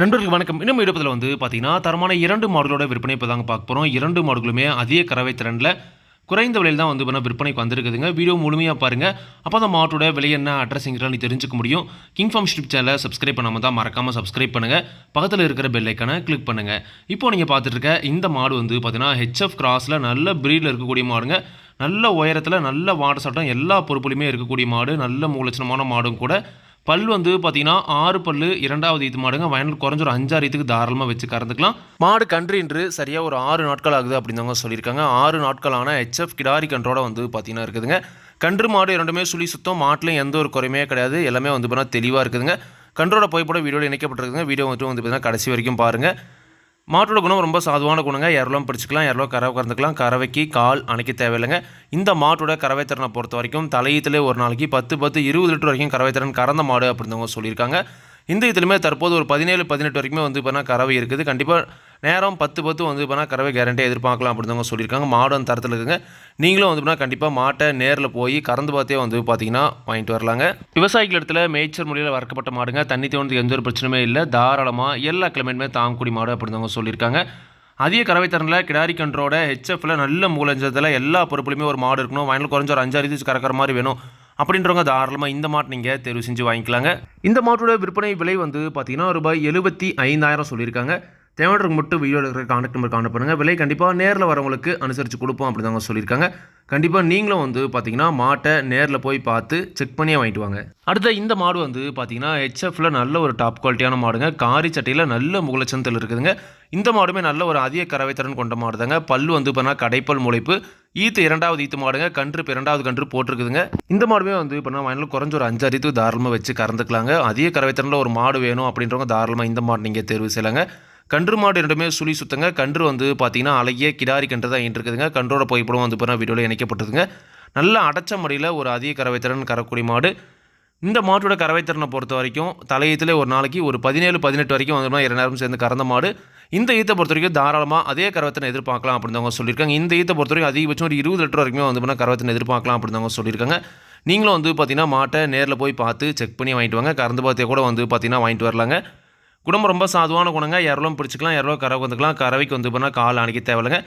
நண்பர்களுக்கு வணக்கம். இன்னும் இடத்தில் வந்து பார்த்தீங்கன்னா தரமான இரண்டு மாடுகளோட விற்பனை இப்போ தாங்க பார்க்க போகிறோம் இரண்டு மாடுகளுமே அதிக கறவை திறனில் குறைந்த விலையில் தான் வந்து பண்ண விற்பனைக்கு வந்திருக்குதுங்க. வீடியோ முழுமையாக பாருங்கள் அப்போ அந்த மாட்டோட விலை என்ன அட்ரஸுங்கிறத நீ தெரிஞ்சுக்க முடியும். கிங் ஃபார்ம் யூடியூப் சேனலை சப்ஸ்கிரைப் பண்ணாமல் தான் மறக்காமல் சப்ஸ்கிரைப் பண்ணுங்கள் பக்கத்தில் இருக்கிற பெல் ஐக்கானை கிளிக் பண்ணுங்கள் இப்போ நீங்கள் பார்த்துட்டு இருக்க இந்த மாடு வந்து பார்த்தீங்கன்னா ஹெச்எஃப் கிராஸில் நல்ல ப்ரீடில் இருக்கக்கூடிய மாடுங்க. நல்ல உயரத்தில் நல்ல வாட்ட சாட்டம் எல்லா பொறுப்புலையுமே இருக்கக்கூடிய மாடு. நல்ல மூலட்சணமான மாடும் கூட பல் வந்து பார்த்தீங்கன்னா ஆறு பல்லு இரண்டாவது இது மாடுங்க. வயலில் குறைஞ்ச ஒரு அஞ்சாறு இதுக்கு தாராளமாக வச்சு கறந்துக்கலாம். மாடு கன்று இன்று சரியாக ஒரு ஆறு நாட்கள் ஆகுது அப்படின்னவங்க சொல்லியிருக்காங்க. ஆறு நாட்களான ஹெச்எஃப் கிடாரி கன்றோட வந்து பார்த்தீங்கன்னா இருக்குதுங்க. கன்று மாடு இரண்டுமே சுழி சுத்தம். மாட்டிலையும் எந்த ஒரு குறையுமே கிடையாது. எல்லாமே வந்து பார்த்தீங்கன்னா தெளிவாக இருக்குதுங்க. கன்றோட புகைப்பட வீடியோவில் இணைக்கப்பட்டிருக்குங்க வீடியோ வந்துட்டு வந்து பார்த்தீங்கன்னா கடைசி வரைக்கும் பாருங்கள் மாட்டோட குணம் ரொம்ப சாதுவான குணங்க. இரலாம் பிடிச்சிக்கலாம் இரலோ கறவை கறந்துக்கலாம் கறவைக்கு கால் அணைக்க தேவையில்லைங்க. இந்த மாட்டோட கறவை திறனை பொறுத்த வரைக்கும் தலையீட்டிலே ஒரு நாளைக்கு பத்து பத்து இருபது லிட்டர் வரைக்கும் கறவை திறன் கறந்த மாடு அப்படின்றவங்க சொல்லியிருக்காங்க. இந்த இதுலையுமே தற்போது ஒரு பதினேழு பதினெட்டு வரைக்குமே வந்து பார்த்தா கறவை இருக்குது. கண்டிப்பாக நேரம் பத்து பத்து வந்து பண்ணால் கறவை கேரண்டியாக எதிர்பார்க்கலாம் அப்படின்னு சொல்லியிருக்காங்க. மாடும் தரத்தில் இருக்குங்க. நீங்களும் வந்து பார்த்தா கண்டிப்பாக மாட்டை நேரில் போய் கறந்து பார்த்தே வந்து பார்த்தீங்கன்னா வாங்கிட்டு வரலாங்க. விவசாயிகள் இடத்துல மேய்ச்சல் முறையில் வறக்கப்பட்ட மாடுங்க. தண்ணி தோணுறதுக்கு எந்த ஒரு பிரச்சனையுமே இல்லை. தாராளமாக எல்லா கிளைமேட்டுமே தாங்கக்கூடிய மாடு அப்படின்னு சொல்லியிருக்காங்க. அதிக கறவை தரனில் கிடாரி கன்றோட ஹெச்எஃப்ல நல்ல மூலஞ்சதில் எல்லா பொறுப்புலையுமே ஒரு மாடு இருக்கணும். வயலில் குறைஞ்ச ஒரு அஞ்சாறு இது கறக்கிற மாதிரி வேணும் அப்படின்றவங்க தாராளமாக இந்த மாட்டை நீங்கள் தேர்வு செஞ்சு வாங்கிக்கலாங்க. இந்த மாட்டோட விற்பனை விலை வந்து பார்த்தீங்கன்னா ரூபாய் எழுபத்தி ஐந்தாயிரம் சொல்லியிருக்காங்க. தேவையானவருக்கு மட்டும் வீடியோ இருக்கிற கான்டாக்ட் நம்பர் கான்டாக்ட் பண்ணுங்கள் விலை கண்டிப்பாக நேரில் வரவங்களுக்கு அனுசரித்து கொடுப்போம் அப்படி தாங்க சொல்லியிருக்காங்க. கண்டிப்பாக நீங்களும் வந்து பார்த்தீங்கன்னா மாட்டை நேரில் போய் பார்த்து செக் பண்ணியே வாங்கிட்டு வாங்க. அடுத்த இந்த மாடு வந்து பார்த்தீங்கன்னா ஹெச்எஃப்ல நல்ல ஒரு டாப் குவாலிட்டியான மாடுங்க. காரி சட்டையில் நல்ல முகலச்சந்தல் இருக்குதுங்க. இந்த மாடுமே நல்ல ஒரு அதிக கறவைத்திறன் கொண்ட மாடு தாங்க பல் வந்து பார்த்தா கடைப்பல் முளைப்பு. ஈத்து இரண்டாவது ஈத்து மாடுங்க. கன்று இப்போ இரண்டாவது கன்று போட்டிருக்குதுங்க. இந்த மாடுமே வந்து இப்போ வயலில் குறைஞ்ச ஒரு அஞ்சு அரித்து தாராளமாக வச்சு கறந்துக்கலாங்க. அதிக கறவைத்திறனில் ஒரு மாடு வேணும் அப்படின்றவங்க தாராளமாக இந்த மாடு நீங்கள் தேர்வு செய்யலாங்க. கன்று மாடு இரண்டுமே சுழி சுத்தங்க. கன்று வந்து பார்த்தீங்கன்னா அழகிய கிடாரி கன்று தான் இருக்குதுங்க கன்றோட புகைப்படம் வந்து பார்த்தா வீடியோவில் இணைக்கப்பட்டதுங்க நல்ல அடைச்ச மடியில் ஒரு அதிக கறவைத்திறன் கறக்கூடிய மாடு. இந்த மாட்டோட கறவைத்திறனை பொறுத்த வரைக்கும் தலையத்தில் ஒரு நாளைக்கு ஒரு பதினேழு பதினெட்டு வரைக்கும் வந்து இரு நேரம் சேர்ந்து கறந்த மாடு. இந்த ஈத்தை பொறுத்த வரைக்கும் தாராளமாக அதே கரவத்தினை எதிர்பார்க்கலாம் அப்படின்னு அவங்க சொல்லியிருக்காங்க. இந்த ஈத்தை பொறுத்த வரைக்கும் அதிகபட்சம் ஒரு இருபது லிட்டர் வரைக்கும் வந்து பண்ணால் கரவத்தினை எதிர்பார்க்கலாம் அப்படின்னு அவங்க சொல்லியிருக்காங்க. நீங்களும் வந்து பார்த்தீங்கன்னா மாட்டை நேரில் போய் பார்த்து செக் பண்ணி வாங்கிட்டு வாங்க. கறந்து பார்த்தே கூட வந்து பார்த்தீங்கன்னா வாங்கிட்டு வரலாங்க. குடும்பம் ரொம்ப சாதுவான குணங்க இரலும் பிடிச்சிக்கலாம் யாரோ கறவை வந்துக்கலாம் கறவைக்கு வந்து போனால் கால் அணைக்க தேவையில்லைங்க.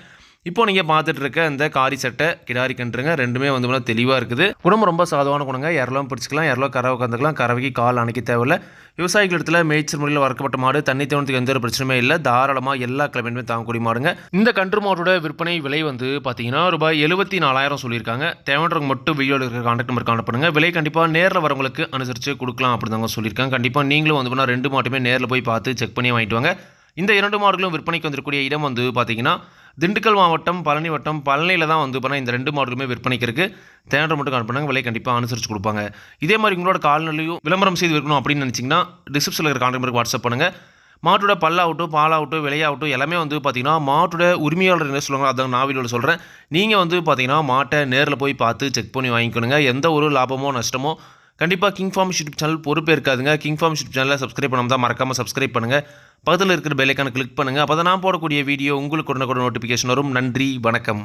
இப்போ நீங்கள் பார்த்துட்டு இருக்க இந்த காரி சட்டை கிடாரி கன்றுங்க ரெண்டுமே வந்து போனால் தெளிவாக இருக்குது. குணம் ரொம்ப சாதுவான குணங்க. இரலாம் பிடிச்சிக்கலாம் இரலோ கறவை கந்துக்கலாம் கறவைக்கு கால் அணைக்க தேவையில்ல. விவசாயிகள் இடத்துல மேய்ச்சல் முறையில் வளர்க்கப்பட்ட மாடு தண்ணி தேவனத்துக்கு எந்த ஒரு பிரச்சனையுமே இல்லை. தாராளமாக எல்லா கிழமையுமே தாங்கக்கூடிய மாடுங்க. இந்த கன்று மாட்டோட விற்பனை விலை வந்து பார்த்தீங்கன்னா ரூபாய் எழுபத்தி நாலாயிரம் சொல்லியிருக்காங்க. தேவைன்றவங்க மட்டும் வீடியோவில் இருக்கிற கான்டாக்ட் நம்பர் காணப்படுங்க விலை கண்டிப்பாக நேரில் வரவங்களுக்கு அனுசரித்து கொடுக்கலாம் அப்படின்னு சொல்லியிருக்காங்க. கண்டிப்பாக நீங்களும் வந்து போனால் ரெண்டு மாட்டுமே நேரில் போய் பார்த்து செக் பண்ணி வாங்கிட்டு வாங்க. இந்த இரண்டு மாடுகளும் விற்பனைக்கு வந்திருக்கக்கூடிய இடம் வந்து பார்த்தீங்கன்னா திண்டுக்கல் மாவட்டம் பழனி வட்டம் பழனியில் தான் வந்து பண்ணால் இந்த ரெண்டு மாடுகளுமே விற்பனைக்கு இருக்குது தேவை மட்டும் கால் விலை கண்டிப்பாக அனுசரித்து கொடுப்பாங்க. இதே மாதிரி உங்களோட கால்நிலையும் விளம்பரம் செய்து விற்கணும் அப்படின்னு நினச்சிங்கன்னா டிஸ்கிரிப்ஷனில் இருக்கிற கான்டாக்ட் நம்பருக்கு வாட்ஸ்அப் பண்ணுங்கள் மாட்டோட பல்லாகட்டும் பாலாகட்டும் விலையாகட்டும் எல்லாமே வந்து பார்த்தீங்கன்னா மாட்டோட உரிமையாளர் என்ன சொல்லுவாங்க அதான் நான் வீடியோவில் சொல்கிறேன் நீங்கள் வந்து பார்த்தீங்கன்னா மாட்டை நேரில் போய் பார்த்து செக் பண்ணி வாங்கிக்கணுங்க. எந்த ஒரு லாபமோ நஷ்டமோ கண்டிப்பாக கிங் ஃபார்ம் யூடியூப் சேனல் பொறுப்பே இருக்காதுங்க. கிங் ஃபார்ம் யூடியூப் சேனலில் சப்ஸ்கிரைப் பண்ணாமல் தான் மறக்காமல் சப்ஸ்கிரைப் பண்ணுங்கள் பக்கத்தில் இருக்கிற பெல்லைக்கான கிளிக் பண்ணுங்கள் அப்போ தான் நான் போடக்கூடிய வீடியோ உங்களுக்கு உடனே கூட நோட்டிஃபிகேஷன் வரும். நன்றி வணக்கம்.